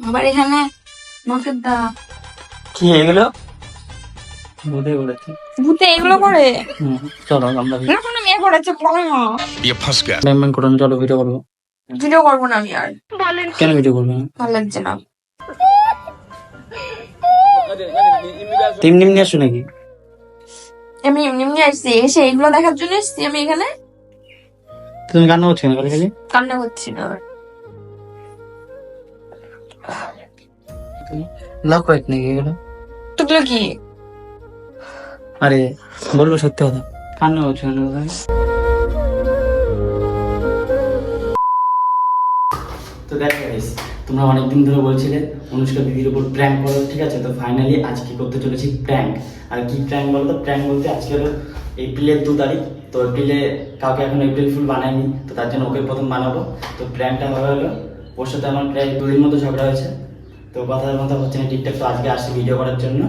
আবার এখানে দা। কি এগুলো? করে ইয়ে করুন চলো ভিডিও করব। করব না আমি আর। ভিডিও করব? ভালো লাগছে না। এমনি এমনি নাকি? আমি এমনি এমনি আসছি এসে এগুলো দেখার জন্য এসছি আমি এখানে। তুমি কান্না করছ না খালি? খালি কান্না করছি না। লাভ কয়েক নাকি এগুলো? তোগুলো কি? আরে বলব সত্যি কথা। কান্না করছ না তো দেখো তোমরা অনেকদিন ধরে বলছিলে অনুষ্কা দিদির উপর প্র্যাঙ্ক করো ঠিক আছে? তো ফাইনালি আজকে করতে চলেছি প্র্যাঙ্ক আর কি প্র্যাঙ্ক বলতো? প্র্যাঙ্ক বলতে আজকে হলো এপ্রিলের দু তারিখ। তো এপ্রিলে কাউকে এখন এপ্রিল ফুল বানাইনি তো তার জন্য ওকে প্রথম বানাবো। তো প্র্যাঙ্কটা হয়ে হলো ওর সাথে আমার প্রায় দুদিন মতো ঝগড়া হয়েছে। তো কথার কথা হচ্ছে না ঠিকঠাক তো আজকে আসছি ভিডিও করার জন্য।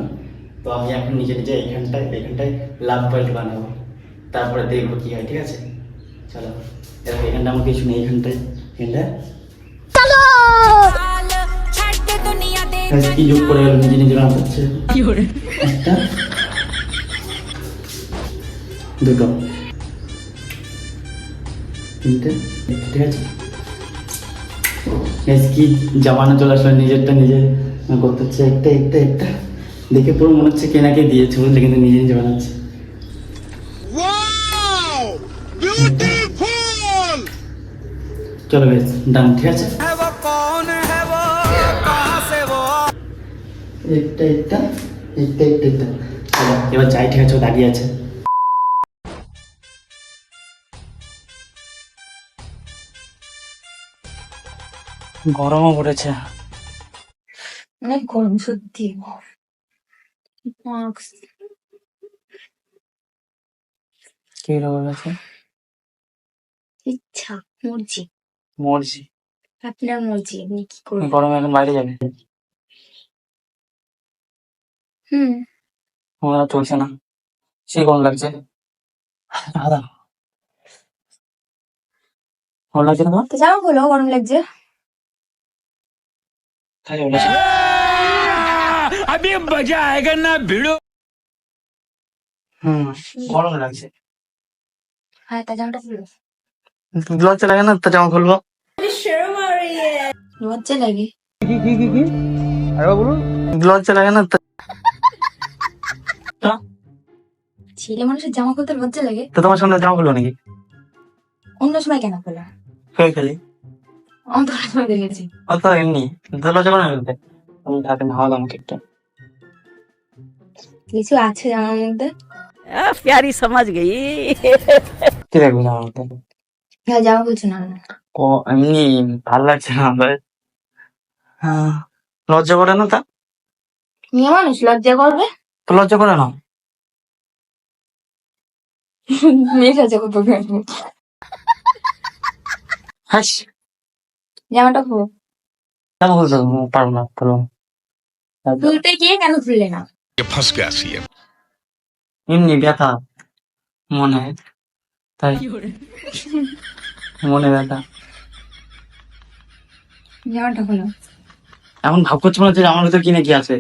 তো আমি এখন নিজে নিজে এইখানটায় এইখানটায় লাভ পয়েন্ট বানাবো। তারপরে দেখব কি হয় ঠিক আছে? চলো। এরকম এখানটা আমার কিছু নেই এখানটায়। আজকে কি যোগ করে গেল নিজে নিজে রান হচ্ছে একটা দুটো। তিনটে ঠিক আছে? Guys, কি জামানো চলে আসলো নিজেরটা নিজে করতে হচ্ছে একটা একটা একটা। দেখে পুরো মনে হচ্ছে কে দিয়েছে বুঝলে কিন্তু নিজে নিজে বানাচ্ছে চলো বেশ ডান ঠিক আছে? একটা একটা একটা একটা একটা। চলো, এবার যাই ঠিক আছে দাঁড়িয়ে আছে। গরমও পড়েছে। অনেক গরম সত্যি। কি রকম আছে ইচ্ছা মর্জি। মরছি আপনার মর্জি আপনি কি করবেন? গরমে এখন বাইরে যাবে। হুম। আমার চলছে না। সে গরম লাগছে। দাদা গরম লাগছে না তোমার? তো জামা খোলো গরম লাগছে। তাই বলেছে अभी मजा आएगा ना भिड़ो হুম গরম লাগছে হ্যাঁ তা জামাটা খুলো লজ্জা লাগে না তা জামা খুলবো লজ্জা লাগে লজ্জা লাগে না তা- ছেলে মানুষের জামা খুলতে লজ্জা লাগে তো তোমার সামনে জামা খুলবো নাকি অন্য সময় কেন খোলা খেয়ে খেলি অন্তরে দেখেছি। অত এমনি না আমাকে একটু। আছে মধ্যে? প্যারি সমাজ গেই মধ্যে? হ্যাঁ না। ও এমনি ভালো হ্যাঁ, লজ্জা করে না তা? মানুষ লজ্জা করবে? লজ্জা করে না? মেয়ে লজ্জা করবে। হ্যাঁ জামাটা খুব জামা খুলতে পারব না খুলো খুলতে গিয়ে কেন খুললে না? ফসকে আসি এমনি ব্যথা মনে। তাই মনে ব্যথা। জামাটা খুলো। এখন ভাব করছ না যে আমার ভিতর কিনে কি আছে?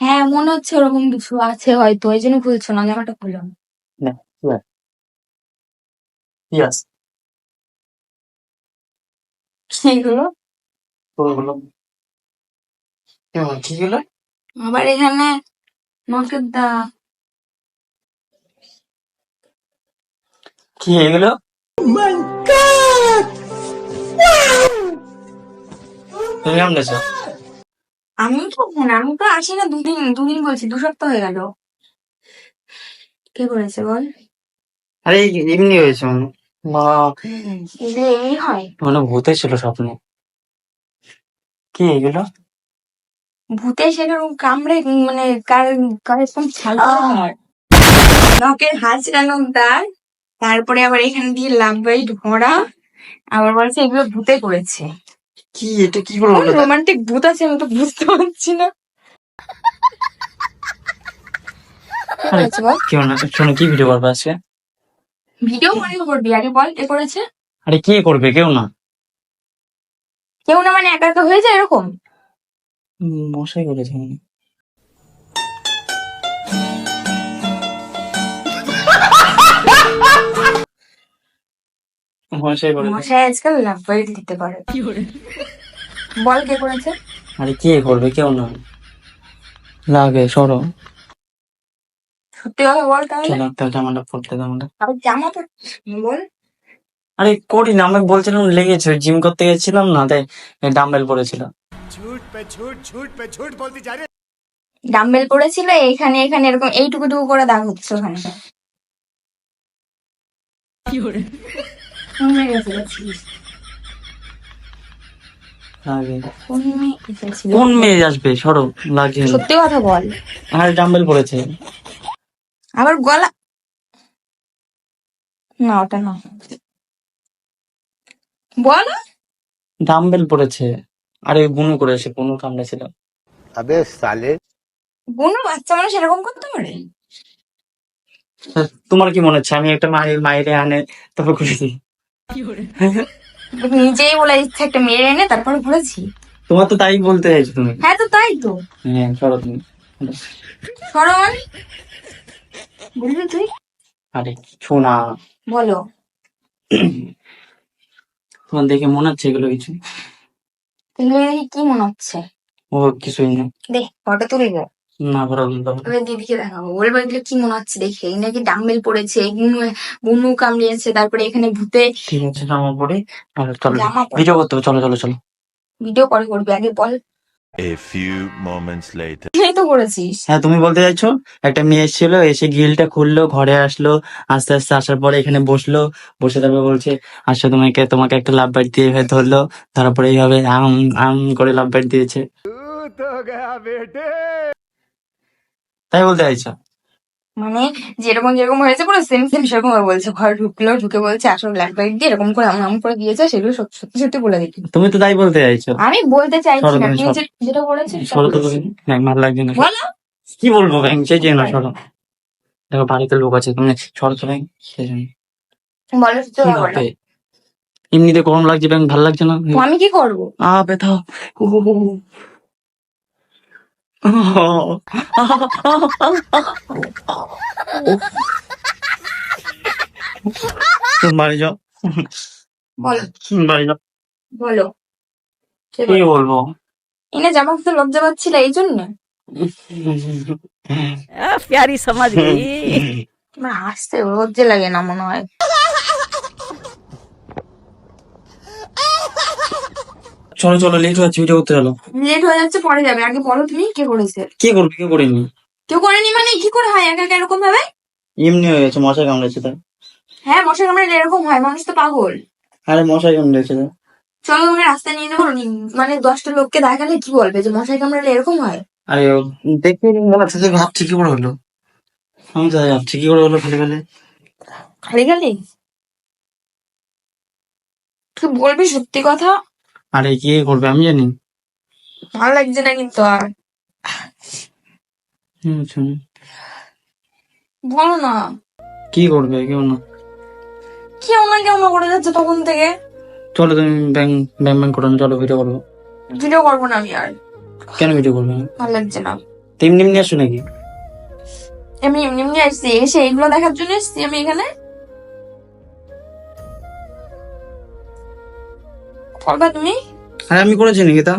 হ্যাঁ মনে হচ্ছে ওরকম কিছু আছে হয়তো ওই জন্য খুলছো না জামাটা খুলো। না কি এগুলো? পুরোগুলো কেমন কি আবার এখানে নখের দা। কি এগুলো? তুমি কেমন গেছো? আমি তো আমি তো আসি না দুদিন দুদিন বলছি দু সপ্তাহ হয়ে গেল। কে করেছে বল? আরে এমনি হয়েছে মানে। মা। যে এই হয়। মানে ভূতে ছিল স্বপ্নে। কি এগুলো? ভূতে সেরকম কামড়ে মানে কার কার এরকম ছাল নখের হাঁচড়ানো দাগ তারপরে আবার এখানে দিয়ে লাভবাই ভরা আবার বলছে এগুলো ভূতে করেছে। কি এটা কি করে বলো? তো? রোমান্টিক ভূত আছে আমি তো বুঝতে পারছি না। শোনো কি ভিডিও করবে আজকে? ভিডিও করে করবি আগে বল কে করেছে? আরে কে করবে? কেউ না। কেউ না মানে একা একা হয়ে যায় এরকম? মশাই করেছে মনে মশাই করেছে। মশাই আজকাল লাভ বাড়ি দিতে পারে। বল কে করেছে? আরে কে করবে? কেউ না। লাগে সরো। সত্যি কথা বল তাহলে। চলো একটা জামাটা পড়তে দাও আমাকে। আবার জামা পর বল। আরে করি না আমি বলছিলাম লেগেছে জিম করতে গেছিলাম না তাই ডাম্বেল পড়েছিল ডাম্বেল পড়েছিল এখানে এখানে এরকম এইটুকু টুকু করে দাগ হচ্ছে ওখানে। কোন কোন? কোন মেয়ে আসবে? সরো লাগে সত্যি কথা বল। আরে ডাম্বেল পড়েছে। আবার গলা না ওটা না। বল। ডাম্বেল পড়েছে। আরে বুনু করে এসে বুনু কামড়েছিল আবে সালে। বুনু বাচ্চা মানুষ এরকম করতে পারে? তোমার কি মনে হচ্ছে? আমি একটা মায়ের মায়েরে আনে তারপর করেছি নিজেই বলে দিচ্ছে একটা মেয়ে এনে তারপর বলেছি তোমার তো তাই বলতে চাইছো তুমি? হ্যাঁ তো তাই তো। হ্যাঁ সরো তুমি। সরো মানে বলবি তুই? আরে কিছু না। বলো। তোমার দেখে মনে হচ্ছে এগুলো কিছু? এগুলো দেখি কি মনে হচ্ছে? ও কিছুই না। দে ফটো তুলবো না। বড় দিদিকে দেখাবো। বলব এগুলো কি মনে হচ্ছে দেখে? এই নাকি ডাম্বেল পড়েছে গুনু গুনু কামড়িয়েছে তারপরে এখানে ভূতে ঠিক আছে জামা পরে। চলো ভিডিও করতে হবে। চলো চলো চলো। ভিডিও পরে করবি আগে বল। A few moments later. এই তো করেছিস। হ্যাঁ তুমি বলতে চাইছো একটা মেয়ে এসেছিল এসে গ্রিলটা খুললো ঘরে আসলো আস্তে আস্তে আসার পরে এখানে বসল বসে তারপরে বলছে আসো তোমাকে তোমাকে একটা লাভ বাইট দিয়ে এভাবে ধরলো। তারপরে এইভাবে আম আম করে লাভ বাইট দিয়েছে। তাই বলতে চাইছো? মানে যেরকম যেরকম হয়েছে পুরো সেম সেম সেরকম বলছে। ঘরে ঢুকলো ঢুকে বলছে আসলে ব্ল্যাক বাইট দিয়ে এরকম করে আমার আম করে দিয়েছে সেগুলো সত্যি সত্যি বলে দিচ্ছি তুমি তো তাই বলতে চাইছো। আমি বলতে চাইছি না তুমি, যেটা ব্যাং ভালো লাগছে না। বলো। কি বলব ব্যাং? সেই যে না সরো। দেখো বাড়িতে লোক আছে তুমি সরো তো ব্যাং। সেই জন্য বলো? এমনিতে গরম লাগছে ব্যাং ভালো লাগছে না? আমি কি করব? আ ব্যথা। বাড়ি যাও বলো বাড়ি যাও বলো সে কি বলো। বলবো এনে জামা কাপড় লজ্জা পাচ্ছিল এই জন্য आ, प्यारी समझ गई আমার হাসতে লজ্জা লাগে না মনে হয় চলো চলো লেট হচ্ছে ভিডিও করতে চলো। লেট হয়ে যাচ্ছে পরে যাবে। আগে বলো তুমি কে করেছে? কি করবি কি করিনি? কেউ করেনি মানে কি করে হয়? একা একা এরকম ভাবে? এমনি হয়ে গেছে মশাই কামড়েছে তাই হ্যাঁ মশা কামড়ালে এরকম হয় মানুষ তো পাগল। আরে মশাই কামড়েছে তাই চলো তুমি রাস্তায় নিয়ে যাব নি- মানে দশটা লোককে দেখালে কি বলবে যে মশাই কামড়ালে এরকম হয়? আরে দেখে মনে হচ্ছে যে ভাবছি কি করে হলো। আমি তো ভাবছি কি করে হলো ফেলে ফেলে খালি খালি? তুই বলবি সত্যি কথা? আরে কি করবে আমি জানি। ভালো লাগছে না কিন্তু আর। বলো না। কি করবে? কেউ না। কেউ না কেউ না করে যাচ্ছে তখন থেকে। চলো তুমি ব্যাং ব্যাং ব্যাং করো না চলো ভিডিও করব। ভিডিও করব না আমি আর। কেন ভিডিও করবে? না ভালো লাগছে না। তো এমনি এমনি আসো নাকি? আমি এমনি এমনি আসছি এসে এগুলো দেখার জন্য এসছি আমি এখানে। করবা তুমি? আরে আমি করেছি নাকি তা?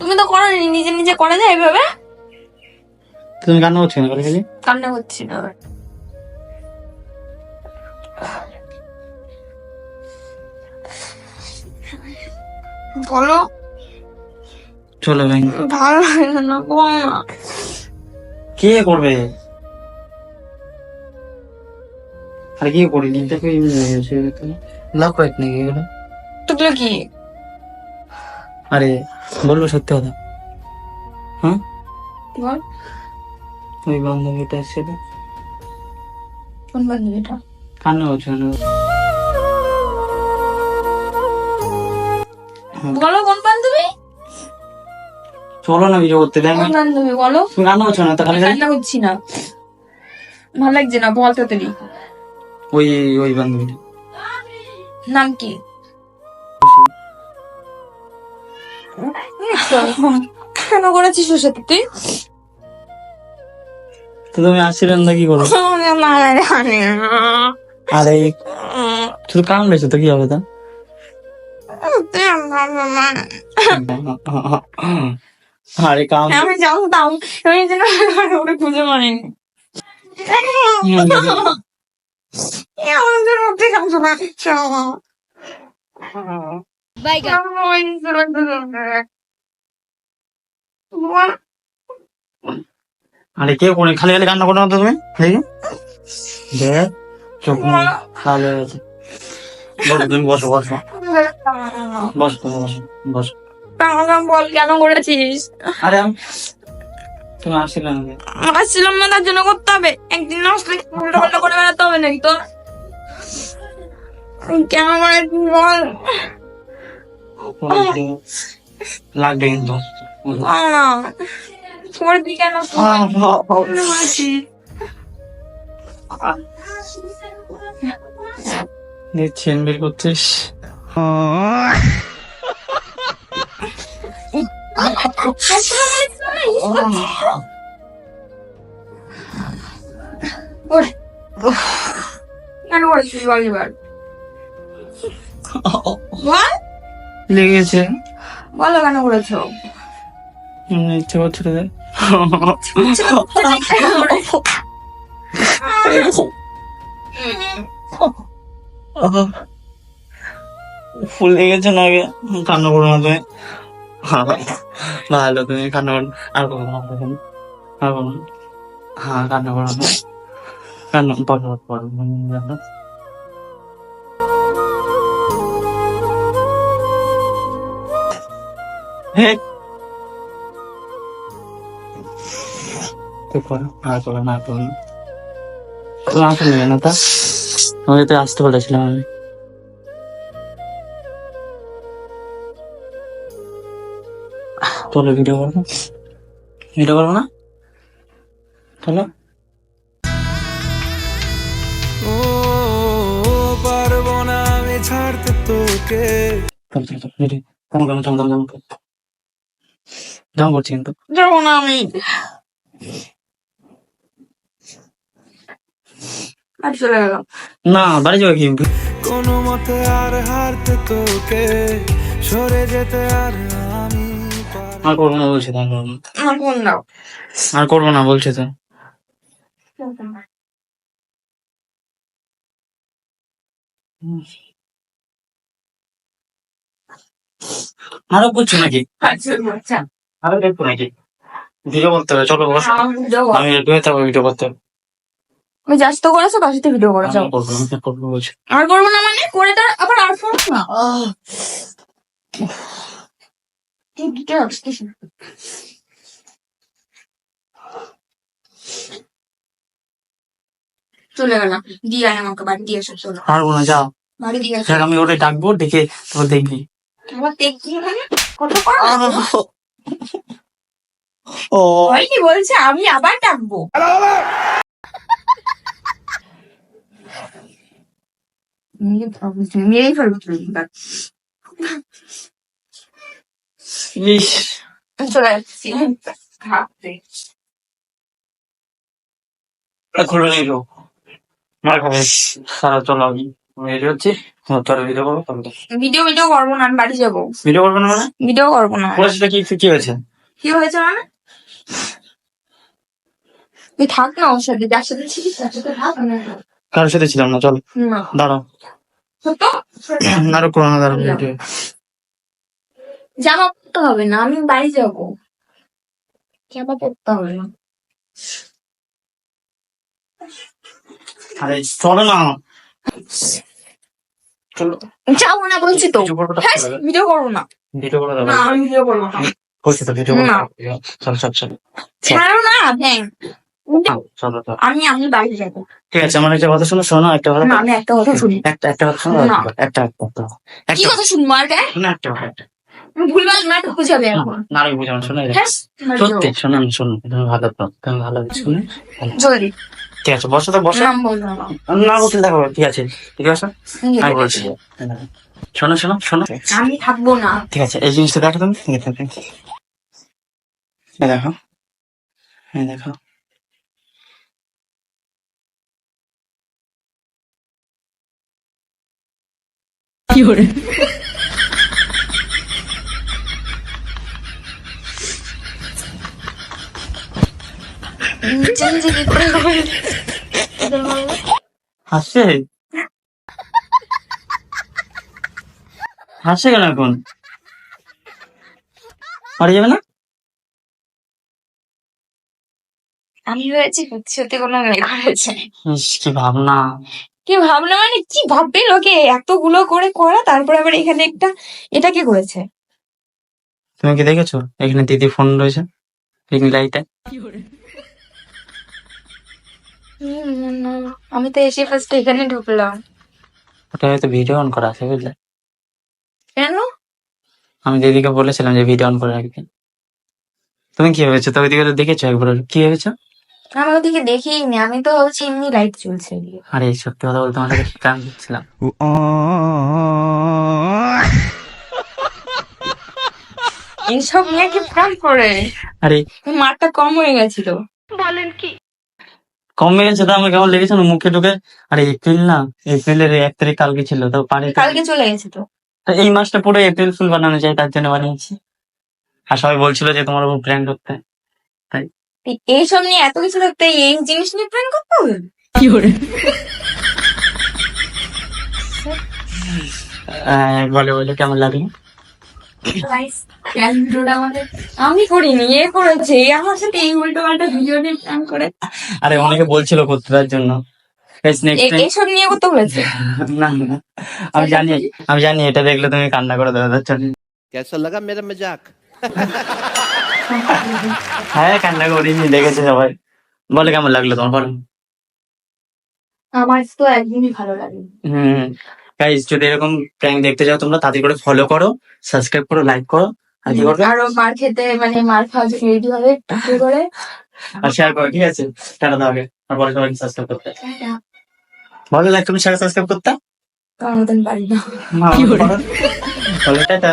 তুমি তো করো নি, নিজে নিজে করে যায় এইভাবে তুমি কান্না করছ না খালি খালি? কান্না করছি না। বলো। চলো ব্যাং। ভালো লাগে না বল না। কে করবে? আরে কি করিনি দেখো এমনি হয়ে গেছে লাভ কয়েক নাকি এগুলো? টুকলো কি? আরে বলব সত্যি কথা। হ্যাঁ বল? ওই বান্ধবীটা এসেছিল কোন বান্ধবীটা? কান্না করছ বলো কোন বান্ধবী? চলো না ভিডিও করতে কোন বান্ধবী বলো। তুমি কান্না করছ না তো খালি আমি খালি কান্না করছি না। ভালো লাগছে না বল তাড়াতাড়ি। ওই ওই বান্ধবীটা নাম কি? কেন করেছিস ওর সাথে তুই? তুমি আসছিলেন না কি করো? আরে শুধু রয়েছে তো কি হবে তা? আরে কাম আমি জানতাম আমি যেন ওটা খুঁজে পাইনি। আমাদের মধ্যে কাজ না আরে কে কোনে? খালি খালি কান্না করো না তুমি? দেখি। দেখ চোখ মুখ লাল হয়ে বসো তুমি বসো বসো। বসো তুমি বসো বসো। বল কেন করেছিস? আরে আমি তুমি আসছিলে না আসছিলাম না তার জন্য করতে হবে। একদিন না আসলে উল্টো পাল্টা করে বেড়াতে হবে নাকি তো কেন করেছিস বল? লাগবে কিন্তু চেন বের করছিস। কেন লেগেছে। বলো কেন করেছ। ইচ্ছে করছিল ফুল লেগেছে না আগে? কান্না করো না তুমি। ভালো তুমি কান্না করো। আর করো না। আর করো হ্যাঁ কান্না করো না। কান্না পড়ো পড়ো আসতে বলেছিলাম আমি। চলো ভিডিও করব ভিডিও করব না? চলো পারব না আমি ছাড়তে তোকে। কেমন করছি কিন্তু। যাব না আমি। আর চলে গেলাম। না বাড়ি যাবে কি? কোনো মতে আর হারতে তোকে সরে যেতে আর আমি আর করব না। বলছি তো আর করব না। আমার ফোন দাও আর করব না বলছি তো। আরও করছ নাকি? আচ্ছা। আরও দেখব নাকি ভিডিও করতে হবে চলো বস। আমি একটু হয়ে ভিডিও করতে। হবে ওই যাস তো করেছ তার সাথে ভিডিও করেছ করব আমি আর করব না মানে করে তার আবার আর ফোন না। চলে গেলাম। দিয়ে আয় আমাকে বাড়ি দিয়ে এসো চলো। না যাও। বাড়ি দিয়ে আমি ওরে ডাকবো ডেকে তোর দেখবি। আবার মানে কত ও। হয়নি বলছে? আমি আবার ডাকবো। মেরেই ফেলব তুমি ইস। চলে যাচ্ছি ভাবতে। খুলে নিল মার খাবে সারা চলো আমি হচ্ছি ভিডিও করব ভিডিও ভিডিও করব না আমি বাড়ি যাব। ভিডিও করব না মানে? ভিডিও করব না। কি কি হয়েছে? কি হয়েছে মানে? তুই থাক না ওর সাথে যার সাথে ছিলিস তার সাথে থাক না কারোর সাথে ছিলাম না চল দাঁড়াও। আরও করো না দাঁড়াও ভিডিও জামা পরতে হবে না আমি বাড়ি যাব। জামা পরতে হবে না। আরে চলো না। চলো। যাব না বলছি তো। ভিডিও করব হ্যাঁ না। ভিডিও করে না আমি ভিডিও করব না। করছি তো ভিডিও চল চল চল। ছাড়ো না ব্যাং চলো চলো আমি আমি বাড়ি যাব। ঠিক আছে আমার একটা কথা শোনো শোনো একটা কথা আমি একটা কথা শুনি। একটা একটা কথা শোনো একটা একটা কথা কি কথা শুনব আর কে একটা একটা ভুলভাল নাটক বুঝাবে এখন। না আমি শোনো। হ্যাঁ সত্যি শোনো। শোনো তুমি ভালো তুমি ভালো শুনে। ঠিক আছে বসো তো বসো। না না। বসে দেখো ঠিক আছে। ঠিক আছে? আমি বলছি। শোনো শোনো শোনো। আমি থাকব না। ঠিক আছে এই জিনিসটা দেখো তুমি। ঠিক আছে দেখো। এই দেখো। কি হাসছে হাসছে কেন এখন পারে যাবে না আমি ভেবেছি সত্যি কোনো মেয়ে করেছে কি ভাবনা কি ভাবনা মানে কি ভাববে লোকে এতগুলো করে করা তারপরে আবার এখানে একটা এটা কি করেছে তুমি কি দেখেছ এখানে দিদি ফোন রয়েছে রিং লাইটে আমি তো এসে ফার্স্ট এখানে ঢুকলাম। ওটা হয়তো ভিডিও অন করা আছে বুঝলে? কেন? আমি দিদিকে বলেছিলাম যে ভিডিও অন করে রাখবে। তুমি কি ভেবেছো? তো ওইদিকে তো দেখেছ একবার কি ভেবেছো? আমি ওদিকে দেখিনি আমি তো ভাবছি এমনি লাইট চলছে আরে সত্যি কথা বলতে সাথে প্ল্যান করছিলাম এইসব নিয়ে কি প্রাণ করে? আরে। মারটা কম হয়ে গেছিল। কম গেছে তো আমার কেমন লেগেছে? না মুখে ঢুকে আরে এপ্রিল না এপ্রিলের এক তারিখ কালকে ছিল তো পারে কালকে চলে গেছে তো। তো এই মাসটা পুরো এপ্রিল ফুল বানানো যায় তার জন্য বানিয়েছি। আর সবাই বলছিল যে তোমার উপর প্র্যাঙ্ক করতে এই- এইসব নিয়ে এত কিছু থাকতে এই জিনিস নিয়ে প্ল্যান করতে হবে? আহ, বলে বলে কেমন লাগল? আমার আরে অনেকে বলছিল করতে জন্য। আমি জানি আমি জানি এটা দেখলে তুমি কান্না করে হ্যাঁ কান্না করিনি দেখেছে সবাই। বলে কেমন লাগল তোমার? আমার তো একদমই ভালো লাগে গাইস যদি এরকম প্র্যাঙ্ক দেখতে চাও তোমরা তাদের করে ফলো করো সাবস্ক্রাইব করো লাইক করো আর কি করবে? আরও মার খেতে মানে মার খাওয়া যদি রেডি হবে কি করে? আর শেয়ার করো ঠিক আছে? টাটা দাও আগে আর পরে সবাই সাবস্ক্রাইব করতে। ভালো লাগে তুমি সাবস্ক্রাইব করতে। মতন পারি না। ভালো টাটা।